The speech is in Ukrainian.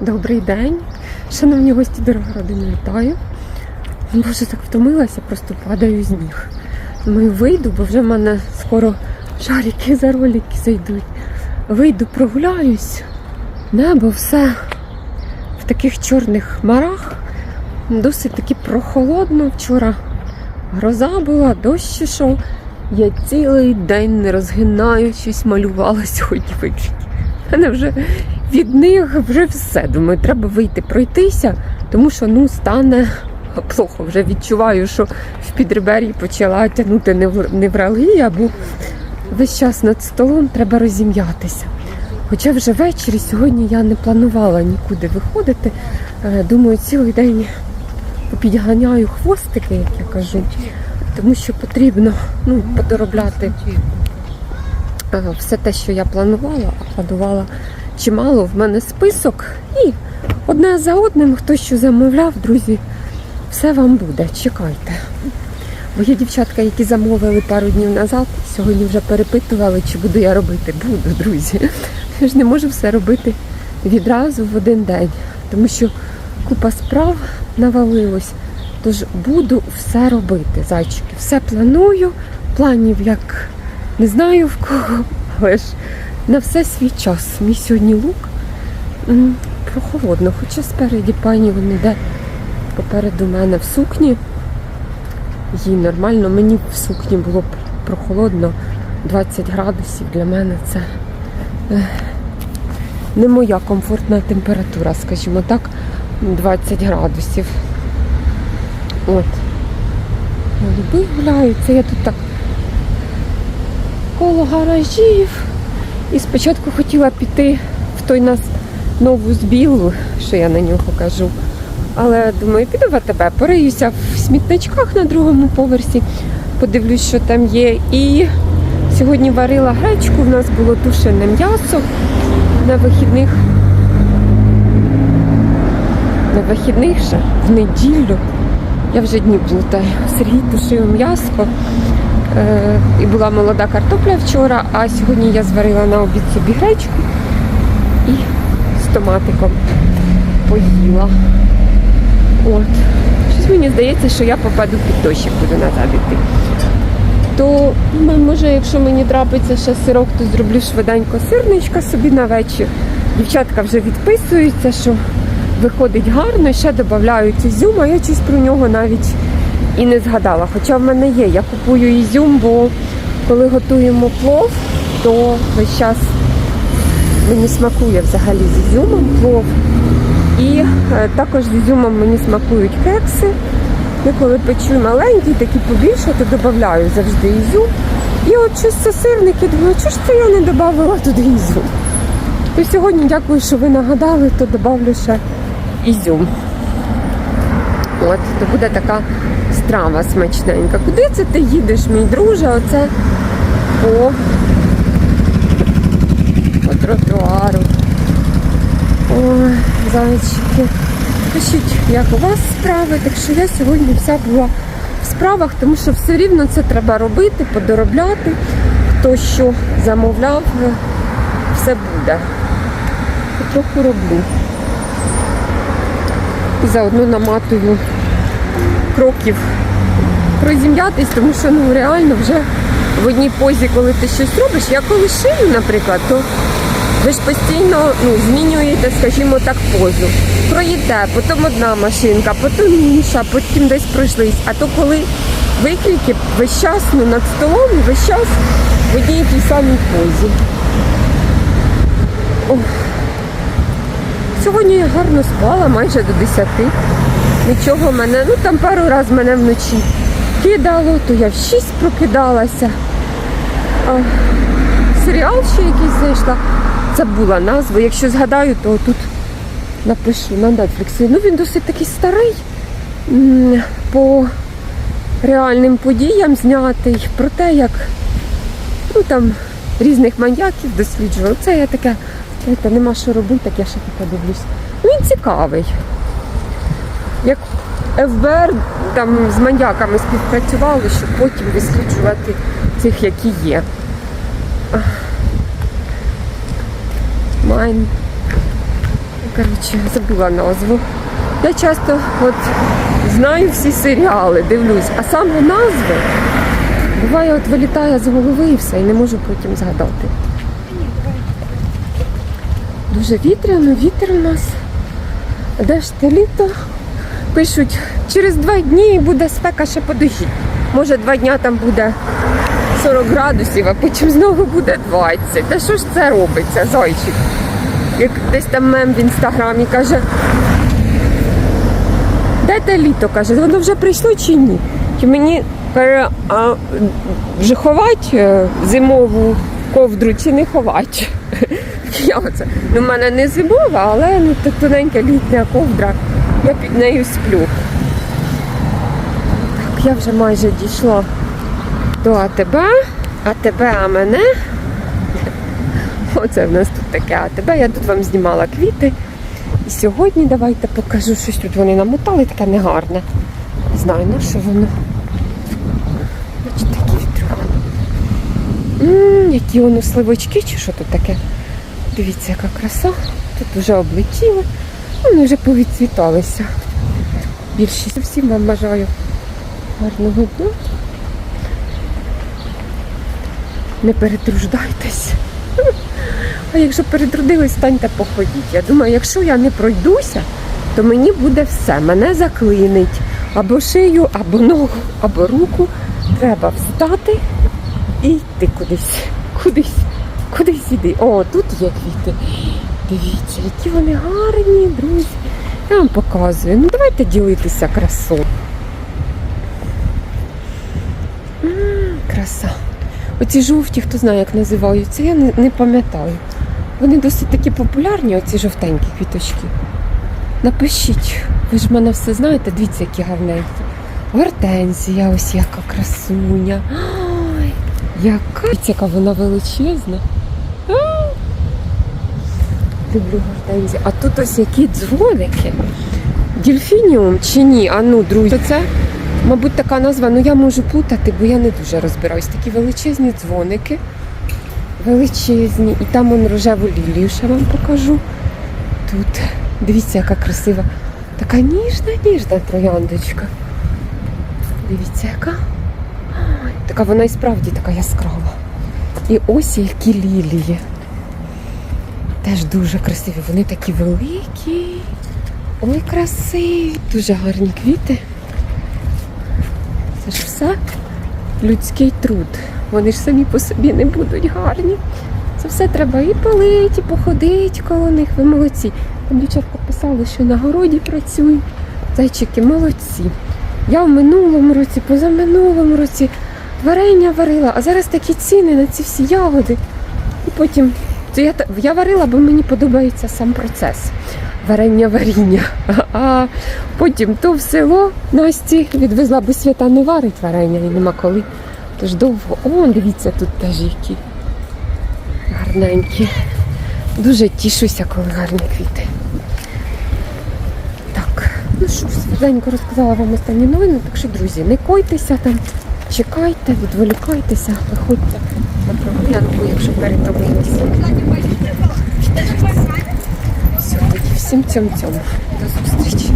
Добрий день. Шановні гості, дорога родина, вітаю. Боже, так втомилася, просто падаю з ніг. Думаю, вийду, бо вже в мене скоро шарики за ролики зайдуть. Вийду, прогуляюсь. Небо все в таких чорних хмарах. Досить таки прохолодно. Вчора гроза була, дощ ішов. Я цілий день не розгинаючись, малювала сьогодні виключно. мене вже від них вже все. Думаю, треба вийти пройтися, тому що ну стане плохо. Вже відчуваю, що в підребер'ї почала тягнути невралгія, бо весь час над столом треба розім'ятися. Хоча вже ввечері сьогодні я не планувала нікуди виходити. Е, Думаю, цілий день підганяю хвостики, як я кажу, тому що потрібно ну, подоробляти е, все те, що я планувала, а планувала чимало. В мене список і одне за одним, хто що замовляв, друзі, все вам буде. Чекайте. Бо є дівчатка, які замовили пару днів назад, сьогодні вже перепитували, чи буду я робити. Буду, друзі. Я ж не можу все робити відразу в один день, тому що купа справ навалилось. Тож буду все робити, зайчики. Все планую, планів як не знаю в кого, але ж на все свій час. Мій сьогодні лук прохолодно, хоча спереді пані він йде попереду мене в сукні. Їй нормально, мені в сукні було прохолодно, 20 градусів для мене це не моя комфортна температура, скажімо так, 20 градусів. От. Голуби гуляються, я тут так коло гаражів. І спочатку хотіла піти в той нас нову збілу, що я на нього кажу. Але думаю, піду в АТБ, пориюся в смітничках на другому поверсі, подивлюсь, що там є. І сьогодні варила гречку, в нас було тушене м'ясо на вихідних. На вихідних ще в неділю. Я вже дні плутаю. Сергій тушив м'ясо. Е, і була молода картопля вчора, а сьогодні я зварила на обід собі гречку і з томатиком поїла. От. Щось мені здається, що я попаду під дощик, буду назад іти. То м- може, якщо мені трапиться ще сирок, то зроблю швиденько сирничка собі на вечір. Дівчатка вже відписуються, що виходить гарно, ще додають ізюм, а я щось про нього навіть і не згадала. Хоча в мене є. Я купую ізюм, бо коли готуємо плов, то весь час мені смакує взагалі з ізюмом плов. І е, також з ізюмом мені смакують кекси. Я коли печу маленькі, такі побільше, то додаю завжди ізюм. І от щось це сирники, думаю, чого ж це я не додавала туди ізюм? То сьогодні дякую, що ви нагадали, то додавлю ще ізюм. От, то буде така страва смачненька. Куди це ти їдеш, мій друже? Оце по, по тротуару. Ой, зайчики. Пишіть, як у вас справи. Так що я сьогодні вся була в справах, тому що все рівно це треба робити, подоробляти. Хто що замовляв, все буде. Трохи роблю. Заодно наматую кроків розім'ятись, тому що ну реально вже в одній позі, коли ти щось робиш, я коли шию, наприклад, то ви ж постійно ну, змінюєте, скажімо так, позу. Проїдете, потім одна машинка, потім інша, потім десь пройшлись. А то коли виклики весь час ну, над столом, весь час в одній тій самій позі. Ох. Сьогодні я гарно спала, майже до 10. Нічого мене, ну там пару разів мене вночі кидало, то я в 6 прокидалася. А, серіал ще якийсь знайшла. Забула назву. Якщо згадаю, то тут напишу на Netflix. Ну він досить такий старий. По реальним подіям знятий, про те, як ну, там, різних маньяків досліджували. Це я таке, знаєте, нема що робити, так я ще таке дивлюсь. Ну, Він цікавий. Як ФБР там з маньяками співпрацювали, щоб потім досліджувати цих, які є. Майн коротше, забула назву. Я часто от знаю всі серіали, дивлюсь, а саме назви буває, от вилітає з голови і все, і не можу потім згадати. Дуже вітряно, вітер у нас. А Де ж літо? Пишуть, через два дні буде спека ще подожіть. Може, два дня там буде 40 градусів, а потім знову буде 20. Та що ж це робиться, зайчик? Як десь там мем в інстаграмі каже, де те літо? каже, воно вже прийшло чи ні? Чи мені каже, а вже ховать е, зимову ковдру чи не ховать? Я оце. Ну, в мене не зимова, але ну, тоненька літня ковдра. Я під нею сплю. Так, я вже майже дійшла до АТБ. АТБ, а мене. Оце в нас тут таке АТБ. Я тут вам знімала квіти. І сьогодні давайте покажу щось тут вони намотали, таке негарне. Не знаю, на що воно. Ммм, які воно сливочки чи що тут таке. Дивіться, яка краса. Тут вже облетіли. Вони вже повідцвіталися. Більшість всім вам бажаю гарного дня. Не перетруждайтесь. А якщо перетрудились, станьте походіть. Я думаю, якщо я не пройдуся, то мені буде все. Мене заклинить або шию, або ногу, або руку. Треба встати і йти кудись. Кудись. Кудись іди. О, тут є квіти. Дивіться, які вони гарні, друзі. Я вам показую. Ну давайте ділитися красою. Краса. Оці жовті, хто знає, як називаються, я не, не пам'ятаю. Вони досить такі популярні, оці жовтенькі квіточки. Напишіть, ви ж мене все знаєте, дивіться, які гарненькі. Гортензія, ось яка красуня. Яка яка вона величезна. А! Люблю гортензію. А тут ось які дзвоники. Дельфініум чи ні? А ну, друзі, це, мабуть, така назва, ну я можу плутати, бо я не дуже розбираюсь. Такі величезні дзвоники. Величезні. І там он рожеву лілію ще вам покажу. Тут, дивіться, яка красива. Така ніжна, ніжна трояндочка. Дивіться, яка. Така вона і справді така яскрава. І ось які лілії. Теж дуже красиві. Вони такі великі. Ой, красиві. Дуже гарні квіти. Це ж все людський труд. Вони ж самі по собі не будуть гарні. Це все треба і полити, і походити коло них. Ви молодці. Там дівчатка писали, що на городі працюють. Зайчики молодці. Я в минулому році, позаминулому році варення варила, а зараз такі ціни на ці всі ягоди. І потім це я, я варила, бо мені подобається сам процес варення варіння. А потім то в село Насті відвезла, бо свята не варить варення, і нема коли. Тож довго. О, дивіться, тут теж які гарненькі. Дуже тішуся, коли гарні квіти. Так, ну що, швиденько розказала вам останні новини. Так що, друзі, не койтеся там, чекайте, відволікайтеся, виходьте на прогулянку, якщо перетомилися. Все, тоді всім цьом цьому. До зустрічі.